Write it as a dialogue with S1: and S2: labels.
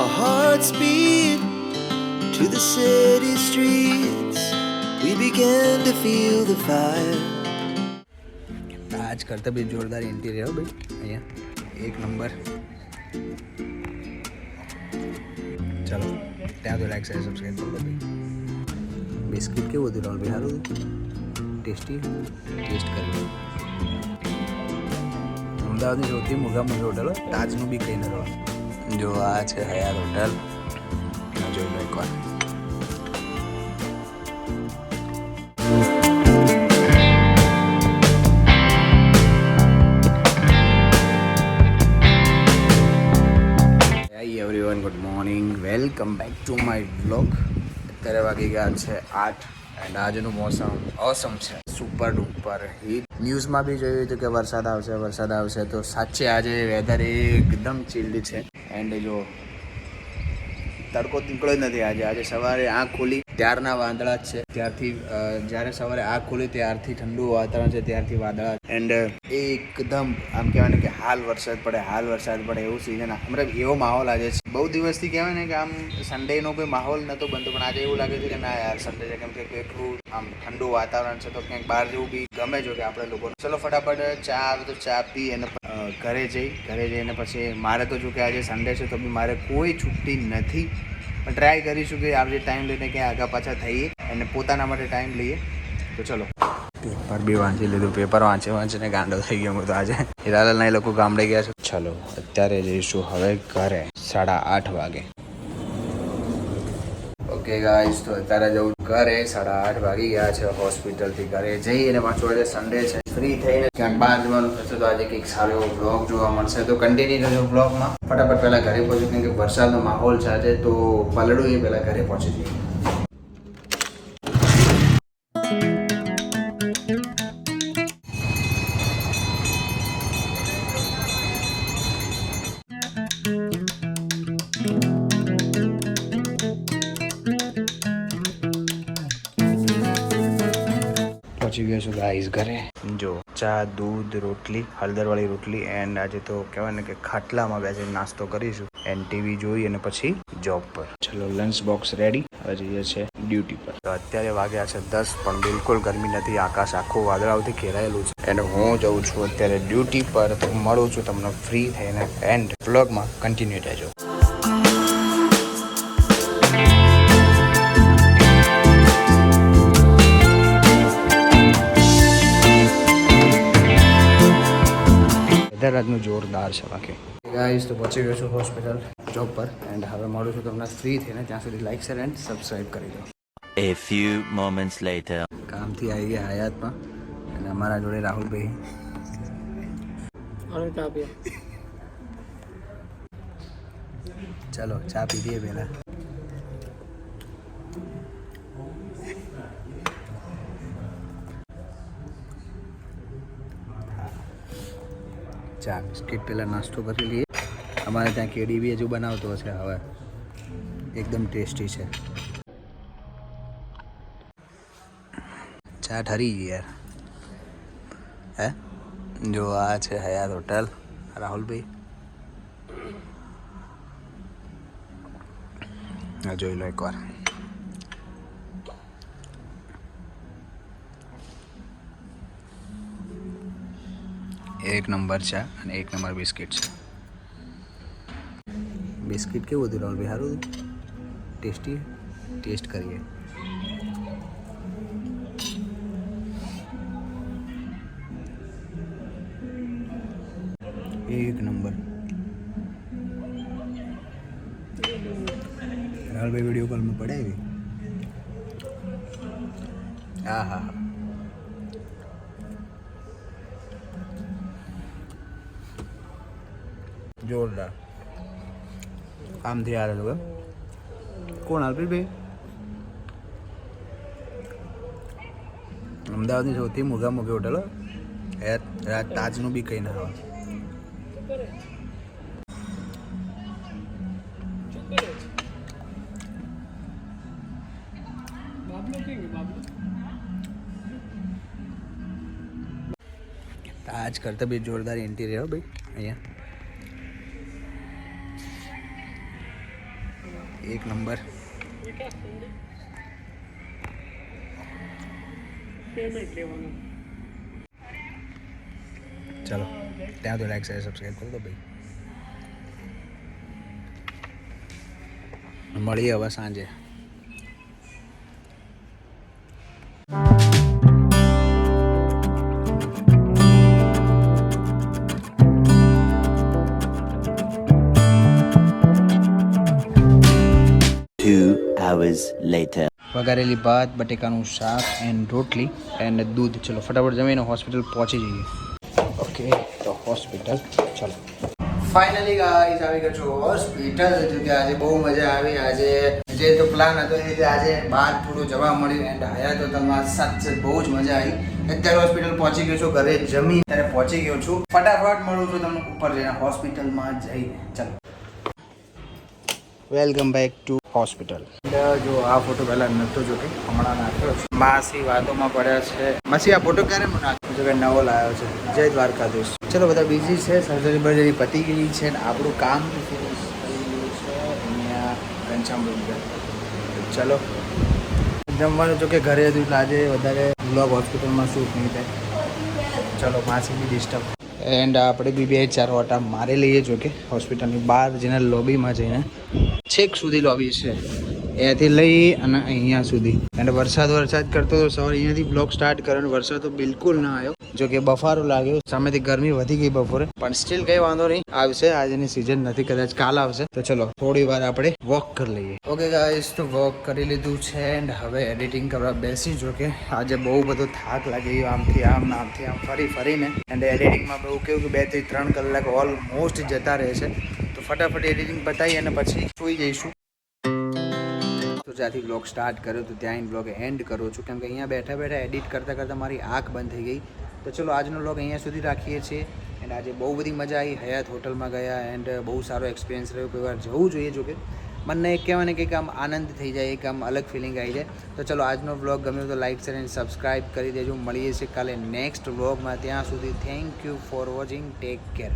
S1: Our hearts beat to the city streets. We began to feel the fire.
S2: આજ કરતા બી જોરદાર interior ભાઈ. અહીંયા એક નંબર ચાલો, ત્યાં તો લાઈક શેર સબસ્ક્રાઈબ કરો ભાઈ. બિસ્કિટ કેવું હતું રાહુલ ભાઈ? ટેસ્ટી ટેસ્ટ કરી અમદાવાદની સૌથી મોટા મોટી હોટલ તાજનું બી કહીને રહો જો આ છે હયાત હોટલ. જોઈ લો એકવાર. Everyone good morning welcome back to my blog અત્યારે વાગી ગયા છે આઠ એન્ડ આજનું મોસમ ઓસમ છે. સુપર ડુપર હીટ ન્યૂઝમાં બી જોયું હતું કે વરસાદ આવશે વરસાદ આવશે. તો સાચે આજે વેધર એકદમ ચિલ્ડ છે. એન્ડ જો તડકો નીકળ્યો જ નથી આજે. આજે સવારે આંખ ખુલી, ત્યારના વાદળા જ છે. ત્યારથી જ્યારે સવારે આંખ ખુલી, ત્યારથી ઠંડુ વાતાવરણ છે, ત્યારથી વાદળા એન્ડ એકદમ આમ કહેવાય ને કે હાલ વરસાદ પડે, હાલ વરસાદ પડે એવું સિઝન મતલબ એવો માહોલ આજે છે. બહુ દિવસથી કહેવાય ને કે આમ સન્ડેનો કોઈ માહોલ નહોતો બનતો, પણ આજે એવું લાગે છે કે ના યાર સન્ડે છે, કેમ કે કેટલું આમ ઠંડુ વાતાવરણ છે તો ક્યાંક બહાર જવું બી ગમે જો કે આપણે લોકો ચલો ફટાફટ ચા આવે તો ચા પી અને ઘરે જઈ. ઘરે જઈને પછી મારે તો જો કે આજે સન્ડે છે તો બી મારે કોઈ છુટ્ટી નથી. પણ ટ્રાય કરીશું કે આજે ટાઈમ લઈને ક્યાં આગા પાછા થઈએ અને પોતાના માટે ટાઈમ લઈએ. તો ચલો. પેપર બી વાંચી લીધું. પેપર વાંચી વાંચીને ગાંડો થઈ ગયો હું તો આજે. હિરાલાલના એ લોકો ગામડે ગયા છે. ચલો, અત્યારે જઈશું હવે ઘરે સાડા આઠ વાગે. ઓકે ગાઈસ તો અત્યારે જવું ઘરે સાડા આઠ વાગી ગયા છે હોસ્પિટલથી ઘરે જઈ અને પાછું આજે સન્ડે છે. ફ્રી થઈને ક્યાંક બહાર જવાનું થશે તો આજે કંઈક સારો એવો બ્લોગ જોવા મળશે. તો કન્ટિન્યુ થશે બ્લોગમાં ફટાફટ પહેલાં ઘરે પહોંચ્યું કેમ કે વરસાદનો માહોલ છે આજે, તો પલડું એ પહેલાં ઘરે પહોંચી જઈએ. પહોંચી ગયો છું ગાઈસ ઘરે. જો ચા દૂધ રોટલી હળદરવાળી રોટલી એન્ડ આજે તો કહેવાય ને કે ખાટલામાં બેસીને નાસ્તો કરીશું એન્ડ ટીવી જોઈ અને પછી જોબ પર. ચલો લંચ બોક્સ રેડી હવે જઈએ છે ડ્યુટી પર. તો અત્યારે વાગ્યા છે દસ પણ બિલકુલ ગરમી નથી. આકાશ આખું વાદળાઓથી ઘેરાયેલું છે. એન્ડ હું જઉં છું અત્યારે ડ્યુટી પર. તો મળું છું તમને ફ્રી થઈને એન્ડ વ્લોગમાં કન્ટિન્યુ રહેજો. આજનું જોરદાર છે બાકી. ગાઈસ તો પહોંચી ગયો છું હોસ્પિટલ જોબ પર એન્ડ હવે મળું છું તમને ફ્રી થઈને. ત્યાં સુધી લાઈક શેર એન્ડ સબસ્ક્રાઈબ કરી દો.
S3: A few moments later.
S2: કામથી આવી ગયા હયાતમાં અને અમારા જોડે રાહુલભાઈ. ચલો ચા પી દઈએ પહેલા. ચા, બિસ્કિટ પહેલાં નાસ્તો કરી લઈએ. અમારે ત્યાં કેડી બી હજુ બનાવતો હશે હવે. એકદમ ટેસ્ટી છે. ચા ઠરી ગઈ યાર. હે? જો આ છે હયાત હોટલ. રાહુલભાઈ. જોઈ લો એકવાર. એક નંબર છે અને એક નંબર બિસ્કિટ છે. બિસ્કિટ કેવું હતું રાહુલભાઈ સારું ટેસ્ટી? ટેસ્ટ કરીએ. એક નંબર. રાહુલભાઈ વીડિયો કોલમાં પડાવી હા હા હા. જોરદાર. આમથી આવેલું એમ. કોણ અલ્પેશભાઈ અમદાવાદની સૌથી મોઘા મોઘી હોટલ, હે. રાજ તાજનું બી કંઈ ના આવે. તાજ કરતા બી જોરદાર ઇન્ટિરિયર ભાઈ. અહીંયા. એક નંબર ચલો ત્યાં તો લાઈક શેર સબસ્ક્રાઈબ કરી દો ભાઈ મળીએ હવે સાંજે
S3: hours later.
S2: વઘારેલી ભાત, બટેકાનું શાક એન્ડ રોટલી એન્ડ દૂધ. ચલો, ફટાફટ જમીને હોસ્પિટલ પહોંચી જઈએ. ઓકે તો હોસ્પિટલ ચલો. ફાઇનલી ગાઈસ આવી ગયો છું હોસ્પિટલ જો કે આજે બહુ મજા આવી. આજે જે તો પ્લાન હતો એ આજે બહાર થોડું જવા મળ્યું એન્ડ હયા તો તમારા સાચે બહુ જ મજા આવી. અત્યારે હોસ્પિટલ પહોંચી ગયો છું, ઘરે જમી ત્યારે પહોંચી ગયો છું. ફટાફટ મળું છું તમને ઉપર જઈને હોસ્પિટલમાં જઈને. ચલો. Welcome back to hospital. જો આ ફોટો પહેલા નહોતો જો કે હમણાં નાખ્યો છે. માસી વાતોમાં પડ્યા છે. માસી, આ ફોટો ક્યારે નાખ્યો? કે નવો લાવ્યો છે. જય દ્વારકાધીશ. ચલો, બધા બિઝી છે. સર્જરી બર્જરી પતી ગઈ છે ને આપણું કામ finish થઈ ગયું છે. અહીંયા ઘનશ્યામ ચલો. જમવાનું જો કે ઘરે હતું એટલે આજે વધારે બ્લોગ હોસ્પિટલમાં શૂટ નહીં થાય. ચલો, માસીની ડિસ્ટર્બ એન્ડ આપણે બી બે ચાર ઓટા મારી લઈએ જો કે હોસ્પિટલની બહાર જઈને લોબીમાં જઈને. છેક સુધી લોબી છે ત્યાંથી લઈ અને અહીંયા સુધી. અને વરસાદ વરસાદ કરતો તો સવારે અહીંયાથી બ્લોક સ્ટાર્ટ કર્યો વરસાદ તો બિલકુલ ના આવ્યો. જો કે બફારો લાગ્યો. સામેથી ગરમી વધી ગઈ બપોરે. પણ સ્ટીલ કઈ વાંધો નહીં. આવશે. આજની સિઝન નથી. કદાચ કાલ આવશે. તો ચલો, થોડી વાર આપણે વોક કરી લઈએ. ઓકે ગાઈસ તો વોક કરી લીધું છે. એન્ડ હવે એડિટિંગ કરવા બેસી. જો કે આજે બહુ બધો થાક લાગી. ગયો આમથી આમ આમથી આમ ફરી ફરીને. એન્ડ એડિટિંગમાં બહુ કેવું કે બેથી ત્રણ કલાક ઓલમોસ્ટ જતા રહે છે. ફટાફટ એડિટિંગ પતાવી અને પછી સુઈ જઈશું. તો જ્યાંથી બ્લોગ સ્ટાર્ટ કર્યો તો ત્યાં બ્લોગ એન્ડ કરું છું. કેમ કે અહીંયા બેઠા બેઠા એડિટ કરતાં કરતાં મારી આંખ બંધ થઈ ગઈ. તો ચલો આજનો બ્લોગ અહીંયા સુધી રાખીએ છીએ. એન્ડ આજે બહુ બધી મજા આવી. હયાત હોટલમાં ગયા એન્ડ બહુ સારો એક્સપિરિયન્સ રહ્યો. કોઈ વાર જવું જોઈએ જો કે. મને એક કહેવાય ને કે આમ આનંદ થઈ જાય, એક આમ અલગ ફિલિંગ આવી જાય. તો ચલો આજનો બ્લોગ ગમ્યો તો લાઈક શેર એન્ડ સબસ્ક્રાઈબ કરી દેજો. મળીએ છીએ કાલે નેક્સ્ટ બ્લોગમાં ત્યાં સુધી thank you for watching take care